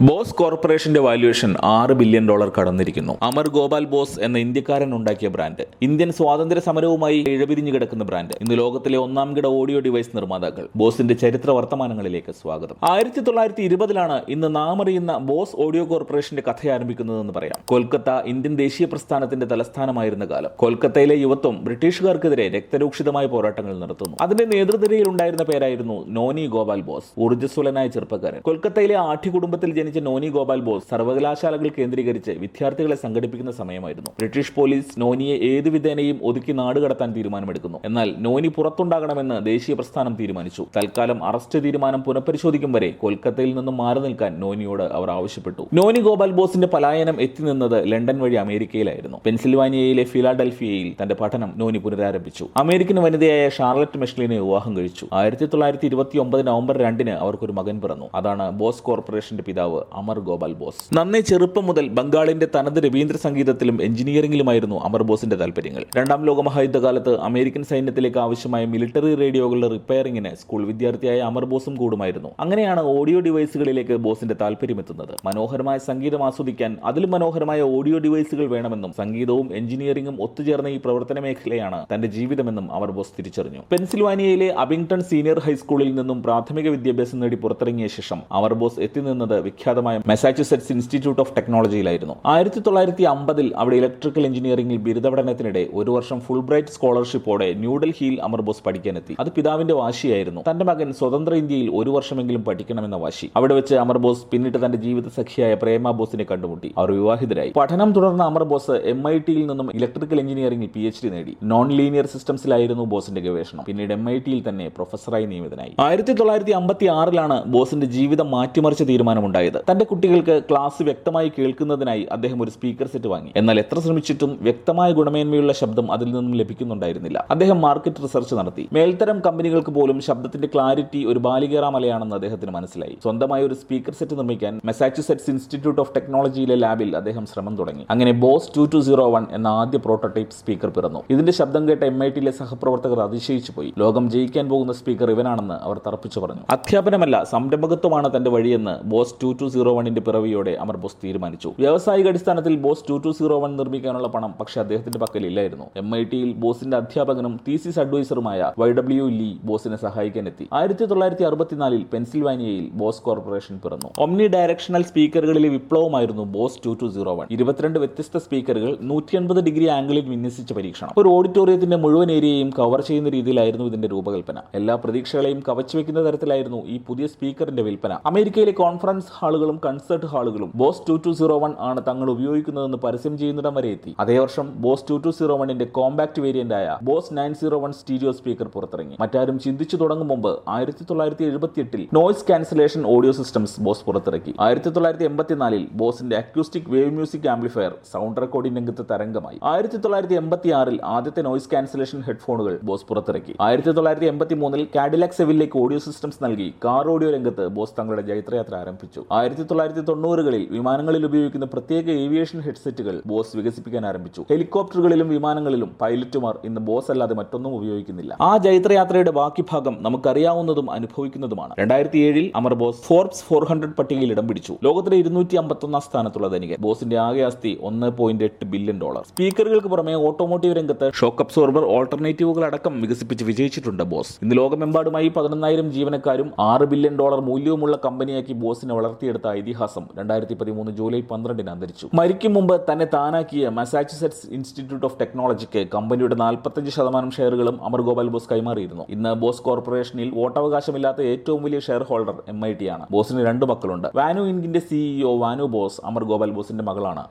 Boss കോർപ്പറേഷന്റെ valuation ആറ് billion dollar കടന്നിരിക്കുന്നു. അമർ ഗോപാൽ ബോസ് എന്ന ഇന്ത്യക്കാരൻ ഉണ്ടാക്കിയ ബ്രാൻഡ്. ഇന്ത്യൻ സ്വാതന്ത്ര്യ സമരവുമായി ഇഴപിരിഞ്ഞു കിടക്കുന്ന ബ്രാൻഡ്. ഇന്ന് ലോകത്തിലെ ഒന്നാം കിട ഓഡിയോ ഡിവൈസ് നിർമ്മാതാക്കൾ. ബോസിന്റെ ചരിത്ര വർത്തമാനങ്ങളിലേക്ക് സ്വാഗതം. ആയിരത്തി തൊള്ളായിരത്തി ഇരുപതിലാണ് ഇന്ന് നാം അറിയുന്ന ബോസ് ഓഡിയോ കോർപ്പറേഷന്റെ കഥ ആരംഭിക്കുന്നതെന്ന് പറയാം. കൊൽക്കത്ത ഇന്ത്യൻ ദേശീയ പ്രസ്ഥാനത്തിന്റെ തലസ്ഥാനമായിരുന്ന കാലം. കൊൽക്കത്തയിലെ യുവത്വം ബ്രിട്ടീഷുകാർക്കെതിരെ രക്തരൂക്ഷിതമായ പോരാട്ടങ്ങൾ നടത്തുന്നു. അതിന്റെ നേതൃനിരയിൽ ഉണ്ടായിരുന്ന പേരായിരുന്നു നോനി ഗോപാൽ ബോസ് ഊർജസ്വലനായ ചെറുപ്പക്കാരൻ. കൊൽക്കത്തയിലെ ആഠ്യ കുടുംബത്തിൽ ജനിച്ച നോനി ഗോപാൽ ബോസ് സർവകലാശാലകൾ കേന്ദ്രീകരിച്ച് വിദ്യാർത്ഥികളെ സംഘടിപ്പിക്കുന്ന സമയമായിരുന്നു. ബ്രിട്ടീഷ് പോലീസ് നോനിയെ ഏതു വിധേനയും ഒതുക്കി നാടുകടത്താൻ തീരുമാനമെടുക്കുന്നു. എന്നാൽ നോനി പുറത്തുണ്ടാകണമെന്ന് ദേശീയ പ്രസ്ഥാനം തീരുമാനിച്ചു. തൽക്കാലം അറസ്റ്റ് തീരുമാനം പുനഃപരിശോധിക്കും വരെ കൊൽക്കത്തയിൽ നിന്നും മാറി നിൽക്കാൻ നോനിയോട് അവർ ആവശ്യപ്പെട്ടു. നോനി ഗോപാൽ ബോസിന്റെ പലായനം എത്തി നിന്നത് ലണ്ടൻ വഴി അമേരിക്കയിലായിരുന്നു. പെൻസിൽവാനിയയിലെ ഫിലാഡൽഫിയയിൽ തന്റെ പഠനം നോനി പുനരാരംഭിച്ചു. അമേരിക്കൻ വനിതയായ ഷാർലറ്റ് മെഷ്ലിനെ വിവാഹം കഴിച്ചു. ആയിരത്തി തൊള്ളായിരത്തി ഇരുപത്തി ഒമ്പത് നവംബർ രണ്ടിന് അവർക്കൊരു മകൻ പിറന്നു. അതാണ് ബോസ് കോർപ്പറേഷന്റെ പിതാവ് അമർ ഗോപാൽ ബോസ്. നന്നേ ചെറുപ്പം മുതൽ ബംഗാളിന്റെ തനത് രവീന്ദ്ര സംഗീതത്തിലും എഞ്ചിനീയറിംഗിലുമായിരുന്നു അമർ ബോസിന്റെ താല്പര്യങ്ങൾ. രണ്ടാം ലോക മഹായുദ്ധകാലത്ത് അമേരിക്കൻ സൈന്യത്തിലേക്ക് ആവശ്യമായ മിലിറ്ററി റേഡിയോകളുടെ റിപ്പയറിംഗിന് സ്കൂൾ വിദ്യാർത്ഥിയായ അമർ ബോസും കൂടുമായിരുന്നു. അങ്ങനെയാണ് ഓഡിയോ ഡിവൈസുകളിലേക്ക് ബോസിന്റെ താല്പര്യം എത്തുന്നത് മനോഹരമായ സംഗീതം ആസ്വദിക്കാൻ അതിലും മനോഹരമായ ഓഡിയോ ഡിവൈസുകൾ വേണമെന്നും സംഗീതവും എഞ്ചിനീയറിംഗും ഒത്തുചേർന്ന ഈ പ്രവർത്തന മേഖലയാണ് തന്റെ ജീവിതമെന്നും അമർ ബോസ് തിരിച്ചറിഞ്ഞു. പെൻസിൽവാനിയയിലെ അബിങ്ടൺ സീനിയർ ഹൈസ്കൂളിൽ നിന്നും പ്രാഥമിക വിദ്യാഭ്യാസം നേടി പുറത്തിറങ്ങിയ ശേഷം അമർ ബോസ് എത്തി എത്തിനിന്നത് വിഖ്യാതമായ മെസാച്യുസെറ്റ്സ് ഇൻസ്റ്റിറ്റ്യൂട്ട് ഓഫ് ടെക്നോളജിയിലായിരുന്നു ആയിരത്തി തൊള്ളായിരത്തി അമ്പതിൽ അവിടെ ഇലക്ട്രിക്കൽ എഞ്ചിനീയറിംഗിൽ ബിരുദ പഠനത്തിനിടെ ഒരു വർഷം ഫുൾ ബ്രൈറ്റ് സ്കോളർഷിപ്പോടെ ന്യൂഡൽഹിയിൽ അമർ ബോസ് പഠിക്കാനെത്തി. അത് പിതാവിന്റെ വാശിയായിരുന്നു. തന്റെ മകൻ സ്വതന്ത്ര ഇന്ത്യയിൽ ഒരു വർഷമെങ്കിലും പഠിക്കണമെന്ന വാശി. അവിടെ വെച്ച് അമർ ബോസ് പിന്നീട് തന്റെ ജീവിത സഖിയായ പ്രേമ ബോസിനെ കണ്ടുമുട്ടി. അവർ വിവാഹിതരായി. പഠനം തുടർന്ന അമർ ബോസ് എം ഐ ടിയിൽ നിന്നും ഇലക്ട്രിക്കൽ എഞ്ചിനീയറിംഗിൽ പി എച്ച് ഡി നേടി. നോൺ ലീനിയർ സിസ്റ്റംസിലായിരുന്നു ബോസിന്റെ ഗവേഷണം. പിന്നീട് എം ഐ ടിയിൽ തന്നെ പ്രൊഫസറായി നിയമിതനായി. ആയിരത്തി തൊള്ളായിരത്തി അമ്പത്തി ആറിലാണ് ബോസിന്റെ ജീവിതം മാറ്റിമറിച്ച തീരുമാനമുണ്ടായത്. തന്റെ കുട്ടികൾക്ക് ക്ലാസ് വ്യക്തമായി കേൾക്കുന്നതിനായി അദ്ദേഹം ഒരു സ്പീക്കർ സെറ്റ് വാങ്ങി. എന്നാൽ എത്ര ശ്രമിച്ചിട്ടും വ്യക്തമായ ഗുണമേന്മയുള്ള ശബ്ദം അതിൽ നിന്നും ലഭിക്കുന്നുണ്ടായിരുന്നില്ല. അദ്ദേഹം മാർക്കറ്റ് റിസർച്ച് നടത്തി. മേൽത്തരം കമ്പനികൾക്ക് പോലും ശബ്ദത്തിന്റെ ക്ലാരിറ്റി ഒരു ബാലികേറ മലയാണെന്ന് അദ്ദേഹത്തിന് മനസ്സിലായി. സ്വന്തമായി ഒരു സ്പീക്കർ സെറ്റ് നിർമ്മിക്കാൻ മെസാച്യുസെറ്റ്സ് ഇൻസ്റ്റിറ്റ്യൂട്ട് ഓഫ് ടെക്നോളജിയിലെ ലാബിൽ അദ്ദേഹം ശ്രമം തുടങ്ങി. അങ്ങനെ Bose two two zero one എന്ന ആദ്യ പ്രോട്ടോടൈപ്പ് സ്പീക്കർ പിറന്നു. ഇതിന്റെ ശബ്ദം കേട്ട എം ഐ ടിയിലെ സഹപ്രവർത്തകർ അതിശയിച്ചു പോയി. ലോകം ജയിക്കാൻ പോകുന്ന സ്പീക്കർ ഇവനാണെന്ന് അവർ തറപ്പിച്ചു പറഞ്ഞു. അധ്യാപനമല്ല സംരംഭകത്വമാണ് തന്റെ വഴിയെന്ന് ബോസ് ടു ടു സീറോ വണ്ണിന്റെ പിറവിയോടെ അമർ ബോസ് തീരുമാനിച്ചു. വ്യാവസായിക അടിസ്ഥാനത്തിൽ Bose two two zero one നിർമ്മിക്കാനുള്ള പണം പക്ഷേ അദ്ദേഹത്തിന്റെ പക്കലില്ലായിരുന്നു. എം ഐ ടിയിൽ ബോസിന്റെ അധ്യാപകനും തീസിസ് അഡ്വൈസറുമായ വൈ ഡബ്ല്യു ലീ ബോസിനെ സഹായിക്കാനെത്തി. ആയിരത്തി തൊള്ളായിരത്തി അറുപത്തിനാലിൽ പെൻസിൽവാനിയയിൽ ബോസ് കോർപ്പറേഷൻ പിറന്നു. ഒമ്നി ഡയറക്ഷണൽ സ്പീക്കറുകളിലെ വിപ്ലവമായിരുന്നു Bose two two zero one. ഇരുപത്തിരണ്ട് വ്യത്യസ്ത സ്പീക്കറുകൾ നൂറ്റി അൻപത് ഡിഗ്രി ആംഗിളിൽ വിന്യസിച്ച പരീക്ഷണം. ഒരു ഓഡിറ്റോറിയത്തിന്റെ മുഴുവൻ ഏരിയയും കവർ ചെയ്യുന്ന രീതിയിലായിരുന്നു ഇതിന്റെ രൂപകൽപ്പന. എല്ലാ പ്രതീക്ഷകളെയും കവച്ചു വെക്കുന്ന തരത്തിലായിരുന്നു ഈ പുതിയ സ്പീക്കറിന്റെ വിൽപ്പന. അമേരിക്കയിലെ കോൺഫറൻസ് ഹാളുകളും concert ഹാളുകളും Bose two two zero one ആണ് തങ്ങൾ ഉപയോഗിക്കുന്നതെന്ന് പരസ്യം ചെയ്യുന്നിടം വരെ എത്തി. അതേ വർഷം ബോസ് ടു ടു സീറോ വണ്ണിന്റെ കോമ്പാക്ട് വേരിയന്റ് ആയ Bose nine zero one stereo speaker പുറത്തിറങ്ങി. മറ്റാരും ചിന്തിച്ചു തുടങ്ങും മുമ്പ് ആയിരത്തി തൊള്ളായിരത്തി എഴുപത്തി എട്ടിൽ noise cancellation audio systems Bose പുറത്തിറക്കി. ആയിരത്തി തൊള്ളായിരത്തി എൺപത്തിനാലിൽ ബോസിന്റെ acoustic wave music amplifier sound recording രംഗത്ത് തരംഗമായി. ആയിരത്തി തൊള്ളായിരത്തി എൺപത്തി ആറിൽ ആദ്യത്തെ നോയ്സ് കാൻസലേഷൻ ഹെഡ്ഫോണുകൾ ബോസ് പുറത്തിറക്കി. ആയിരത്തി തൊള്ളായിരത്തി എൺപത്തി മൂന്നിൽ കാഡിലാക് സെവിലേക്ക് ഓഡിയോ സിസ്റ്റംസ് നൽകി കാർ ഓഡിയോ രംഗത്ത് ബോസ് തങ്ങളുടെ ജൈത്രയാത്ര ആരംഭിച്ചു. ആയിരത്തി തൊള്ളായിരത്തി തൊണ്ണൂറുകളിൽ വിമാനങ്ങളിൽ ഉപയോഗിക്കുന്ന പ്രത്യേക ഏവിയേഷൻ ഹെഡ്സെറ്റുകൾ ബോസ് വികസിപ്പിക്കാൻ ആരംഭിച്ചു. ഹെലികോപ്റ്ററുകളിലും വിമാനങ്ങളിലും പൈലറ്റുമാർ ഇന്ന് ബോസ് അല്ലാതെ മറ്റൊന്നും ഉപയോഗിക്കുന്നില്ല. ആ ജൈത്രയാത്രയുടെ ബാക്കി ഭാഗം നമുക്കറിയാവുന്നതും അനുഭവിക്കുന്നതുമാണ്. രണ്ടായിരത്തി ഏഴിൽ Amar Bose Forbes four hundred പട്ടികയിൽ ഇടം പിടിച്ചു. ലോകത്തിലെ ഇരുന്നൂറ്റി അമ്പത്തൊന്നാം സ്ഥാനത്തുള്ള ധനികൻ ബോസിന്റെ ആകെ ആസ്തി ഒന്ന് പോയിന്റ് എട്ട് ബില്യൺ ഡോളർ. സ്പീക്കറുകൾക്ക് പുറമെ ഓട്ടോമോട്ടീവ് രംഗത്ത് ഷോക്ക് അബ്സോർബർ ഓൾട്ടർനേറ്റീവുകൾ അടക്കം വികസിപ്പിച്ച് വിജയിച്ചിട്ടുണ്ട് ബോസ്. ഇന്ന് ലോകമെമ്പാടുമായി പതിനൊന്നായിരം ജീവനക്കാരും ആറ് ബില്യൺ ഡോളർ മൂല്യവുമുള്ള കമ്പനിയാക്കി ബോസിനെ വളർത്തിയെടുത്ത. ഇതിഹാസം രണ്ടായിരത്തി പതിമൂന്ന് ജൂലൈ പന്ത്രണ്ടിന് അന്തരിച്ചു. മരിക്കും മുമ്പ് തന്നെ താനാക്കിയ മസാച്യുസെറ്റ്സ് ഇൻസ്റ്റിറ്റ്യൂട്ട് ഓഫ് ടെക്നോളജിക്ക് കമ്പനിയുടെ നാൽപ്പത്തഞ്ച് ശതമാനം ഷെയറുകളും അമർ ഗോപാൽ ബോസ് കൈമാറിയിരുന്നു. ഇന്ന് ബോസ് കോർപ്പറേഷനിൽ വോട്ടവകാശമില്ലാത്ത ഏറ്റവും വലിയ share holder M I T ആണ്. ബോസിന് രണ്ട് മക്കളുണ്ട്. വാനു ഇൻകിന്റെ സിഇഒ വാനു ബോസ് അമർ ഗോപാൽ ബോസിന്റെ മകളാണ്.